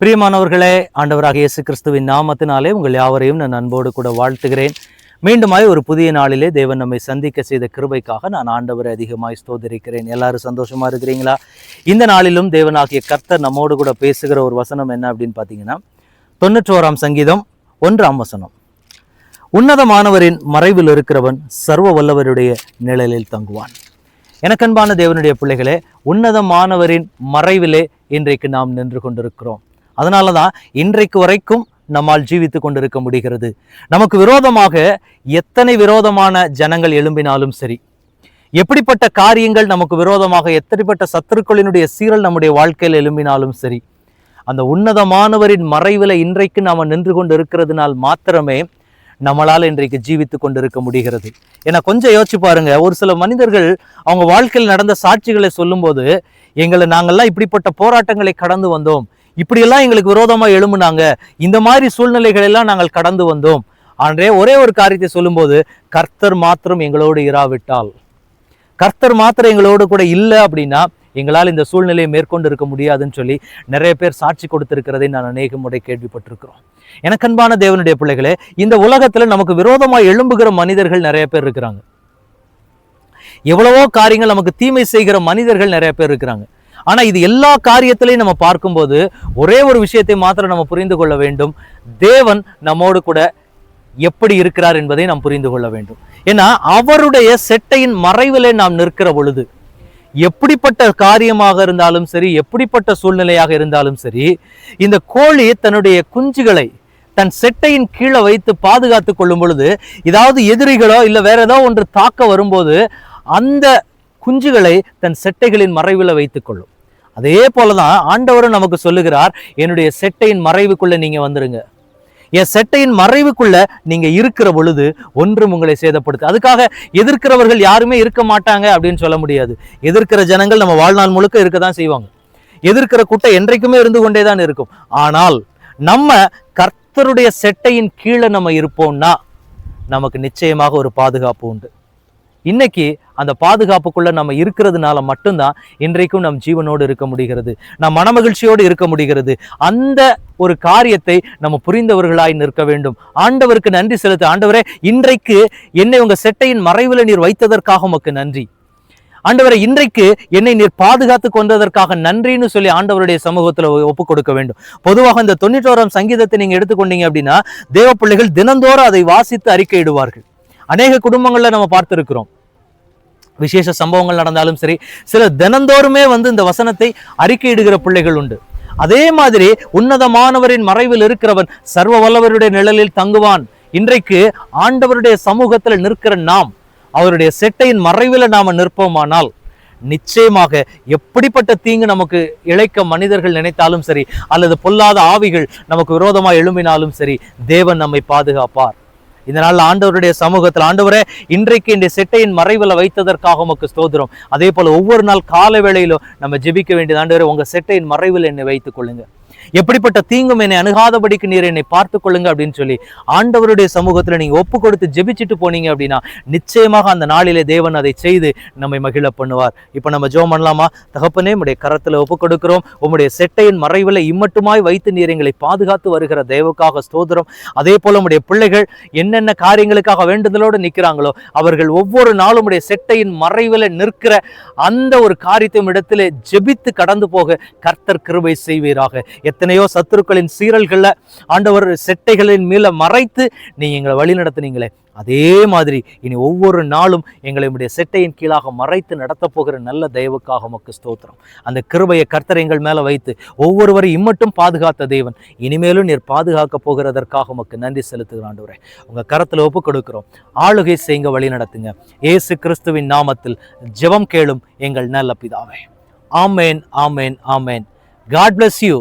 பிரியமானவர்களே ஆண்டவராக இயேசு கிறிஸ்துவின் நாமத்தினாலே உங்கள் யாவரையும் நான் அன்போடு கூட வாழ்த்துகிறேன். மீண்டுமாய் ஒரு புதிய நாளிலே தேவன் நம்மை சந்திக்க செய்த கிருபைக்காக நான் ஆண்டவரை அதிகமாய் ஸ்தோதரிக்கிறேன் எல்லாரும் சந்தோஷமா இருக்கிறீங்களா? இந்த நாளிலும் தேவனாகிய கர்த்தர் நம்மோடு கூட பேசுகிற ஒரு வசனம் என்ன அப்படின்னு பார்த்தீங்கன்னா தொண்ணூற்றோராம் சங்கீதம் ஒன்றாம் வசனம். உன்னதமானவரின் மறைவில் இருக்கிறவன் சர்வ வல்லவருடைய நிழலில் தங்குவான். எனக்கன்பான தேவனுடைய பிள்ளைகளே உன்னதமானவரின் மறைவிலே இன்றைக்கு நாம் நின்று கொண்டிருக்கிறோம். அதனால தான் இன்றைக்கு வரைக்கும் நம்மால் ஜீவித்து கொண்டிருக்க முடிகிறது. நமக்கு விரோதமாக எத்தனை விரோதமான ஜனங்கள் எழும்பினாலும் சரி எப்படிப்பட்ட காரியங்கள் நமக்கு விரோதமாக எத்தனைப்பட்ட சத்துருக்களினுடைய சீரல் நம்முடைய வாழ்க்கையில் எழும்பினாலும் சரி அந்த உன்னதமானவரின் மறைவில் இன்றைக்கு நாம் நின்று கொண்டு இருக்கிறதுனால் மாத்திரமே நம்மளால் இன்றைக்கு ஜீவித்து கொண்டிருக்க முடிகிறது. ஏன்னா கொஞ்சம் யோசிச்சு பாருங்க ஒரு சில மனிதர்கள் அவங்க வாழ்க்கையில் நடந்த சாட்சிகளை சொல்லும்போது எங்களை நாங்கள்லாம் இப்படிப்பட்ட போராட்டங்களை கடந்து வந்தோம் இப்படியெல்லாம் எங்களுக்கு விரோதமாக எழும்புனாங்க. இந்த மாதிரி சூழ்நிலைகள் எல்லாம் நாங்கள் கடந்து வந்தோம். ஆன்றே ஒரே ஒரு காரியத்தை சொல்லும்போது கர்த்தர் மாத்திரம் எங்களோடு இராவிட்டால். கர்த்தர் மாத்திரம் எங்களோடு கூட இல்லை அப்படின்னா எங்களால் இந்த சூழ்நிலையை மேற்கொண்டு இருக்க முடியாதுன்னு சொல்லி நிறைய பேர் சாட்சி கொடுத்திருக்கிறதை நான் அநேக முறை கேள்விப்பட்டிருக்கிறோம். எனக்கன்பான தேவனுடைய பிள்ளைகளே இந்த உலகத்துல நமக்கு விரோதமாக எழும்புகிற மனிதர்கள் நிறைய பேர் இருக்கிறாங்க. எவ்வளவோ காரியங்கள் நமக்கு தீமை செய்கிற மனிதர்கள் நிறைய பேர் இருக்கிறாங்க. ஆனால் இது எல்லா காரியத்திலையும் நம்ம பார்க்கும்போது ஒரே ஒரு விஷயத்தை மாத்திரம் நம்ம புரிந்து கொள்ள வேண்டும். தேவன் நம்மோடு கூட எப்படி இருக்கிறார் என்பதை நாம் புரிந்து கொள்ள வேண்டும். ஏன்னா அவருடைய செட்டையின் மறைவிலே நாம் நிற்கிற பொழுது எப்படிப்பட்ட காரியமாக இருந்தாலும் சரி எப்படிப்பட்ட சூழ்நிலையாக இருந்தாலும் சரி இந்த கோழி தன்னுடைய குஞ்சுகளை தன் செட்டையின் கீழே வைத்து பாதுகாத்து கொள்ளும் பொழுது ஏதாவது எதிரிகளோ இல்லை வேற ஏதோ ஒன்று தாக்க வரும்போது அந்த குஞ்சுகளை தன் செட்டைகளின் மறைவில் வைத்துக் கொள்ளும். அதே போலதான் ஆண்டவரும் நமக்கு சொல்லுகிறார் என்னுடைய செட்டையின் மறைவுக்குள்ள நீங்க வந்துருங்க. என் செட்டையின் மறைவுக்குள்ள நீங்க இருக்கிற பொழுது ஒன்றும் உங்களை சேதப்படுத்து அதுக்காக எதிர்க்கிறவர்கள் யாருமே இருக்க மாட்டாங்க அப்படின்னு சொல்ல முடியாது. எதிர்க்கிற ஜனங்கள் நம்ம வாழ்நாள் முழுக்க இருக்க தான் செய்வாங்க. எதிர்க்கிற கூட்டம் என்றைக்குமே இருந்து கொண்டே தான் இருக்கும். ஆனால் நம்ம கர்த்தருடைய செட்டையின் கீழே நம்ம இருப்போம்னா நமக்கு நிச்சயமாக ஒரு பாதுகாப்பு உண்டு. இன்னைக்கு அந்த பாதுகாப்புக்குள்ள நம்ம இருக்கிறதுனால மட்டும்தான் இன்றைக்கும் நம் ஜீவனோடு இருக்க முடிகிறது. நம் மனமகிழ்ச்சியோடு இருக்க முடிகிறது. அந்த ஒரு காரியத்தை நம்ம புரிந்தவர்களாய் நிற்க வேண்டும். ஆண்டவருக்கு நன்றி செலுத்த. ஆண்டவரே இன்றைக்கு என்னை உங்க செட்டையின் மறைவில் நீர் வைத்ததற்காக உமக்கு நன்றி. ஆண்டவரை இன்றைக்கு என்னை நீர் பாதுகாத்து கொண்டதற்காக நன்றின்னு சொல்லி ஆண்டவருடைய சமூகத்தில் ஒப்பு கொடுக்க வேண்டும். பொதுவாக இந்த தொண்ணூற்றோராம் சங்கீதத்தை நீங்க எடுத்துக்கொண்டீங்க அப்படின்னா தேவ பிள்ளைகள் தினந்தோறும் அதை வாசித்து அறிக்கையிடுவார்கள். அநேக குடும்பங்களில் நம்ம பார்த்துருக்கிறோம். விசேஷ சம்பவங்கள் நடந்தாலும் சரி சில தினந்தோறுமே வந்து இந்த வசனத்தை அறிக்கையிடுகிற பிள்ளைகள் உண்டு. அதே மாதிரி உன்னதமானவரின் மறைவில் இருக்கிறவன் சர்வ வல்லவருடைய நிழலில் தங்குவான். இன்றைக்கு ஆண்டவருடைய சமூகத்தில் நிற்கிற நாம் அவருடைய செட்டையின் மறைவில் நாம் நிற்போமானால் நிச்சயமாக எப்படிப்பட்ட தீங்கு நமக்கு இழைக்க மனிதர்கள் நினைத்தாலும் சரி அல்லது பொல்லாத ஆவிகள் நமக்கு விரோதமாக எழும்பினாலும் சரி தேவன் நம்மை பாதுகாப்பார். இந்த நாள் ஆண்டவருடைய சமூகத்தில் ஆண்டவரே இன்றைக்கு இந்த செட்டையின் மறைவில் வைத்ததற்காக உமக்கு ஸ்தோதிரம் அதே போல ஒவ்வொரு நாள் கால வேளையிலும் நம்ம ஜெபிக்க வேண்டியது ஆண்டவரே உங்க செட்டையின் மறைவில் என்னை வைத்துக் கொள்ளுங்க. எப்படிப்பட்ட தீங்கும் என்னை அணுகாதபடிக்கு நீர் என்னை பார்த்து கொள்ளுங்க அப்படின்னு சொல்லி ஆண்டவருடைய சமூகத்துல நீங்க ஒப்பு கொடுத்து ஜெபிச்சுட்டு போனீங்க அப்படின்னா நிச்சயமாக அந்த நாளிலே தேவன் அதை செய்து நம்மை மகிழ பண்ணுவார். இப்ப நம்ம ஜோம் பண்ணலாமா? தகப்பனே உடைய கரத்துல ஒப்பு கொடுக்கிறோம். உம்முடைய செட்டையின் மறைவில் இம்மட்டுமாய் வைத்து நீர் எங்களை பாதுகாத்து வருகிற தேவக்காக ஸ்தோத்திரம். அதே போல உடைய பிள்ளைகள் என்னென்ன காரியங்களுக்காக வேண்டுதலோடு நிற்கிறாங்களோ அவர்கள் ஒவ்வொரு நாளும் உடைய செட்டையின் மறைவில் நிற்கிற அந்த ஒரு காரியத்தையும் இடத்திலே ஜெபித்து கடந்து போக கர்த்தர் கிருபை செய்வீராக. எத்தனையோ சத்துருக்களின் சீரல்களை ஆண்டவர் செட்டைகளின் மேல மறைத்து நீ எங்களை வழி நடத்துனீங்களே. அதே மாதிரி இனி ஒவ்வொரு நாளும் எங்களை உடைய செட்டையின் கீழாக மறைத்து நடத்த போகிற நல்ல தெய்வுக்காக உமக்கு ஸ்தோத்திரம். அந்த கிருபையை கர்த்தர் எங்கள் மேலே வைத்து ஒவ்வொருவரை இம்மட்டும் பாதுகாத்த தேவன். இனிமேலும் நீர் பாதுகாக்க போகிறதற்காக உமக்கு நன்றி செலுத்துகிற உங்கள் உங்க ஒப்பு கொடுக்கிறோம். ஆளுகை செய்யுங்க வழி நடத்துங்க. ஏசு கிறிஸ்துவின் நாமத்தில் ஜெபம் கேளும் எங்கள் நல்ல பிதாவே. ஆமேன் ஆமேன் ஆமேன். God bless you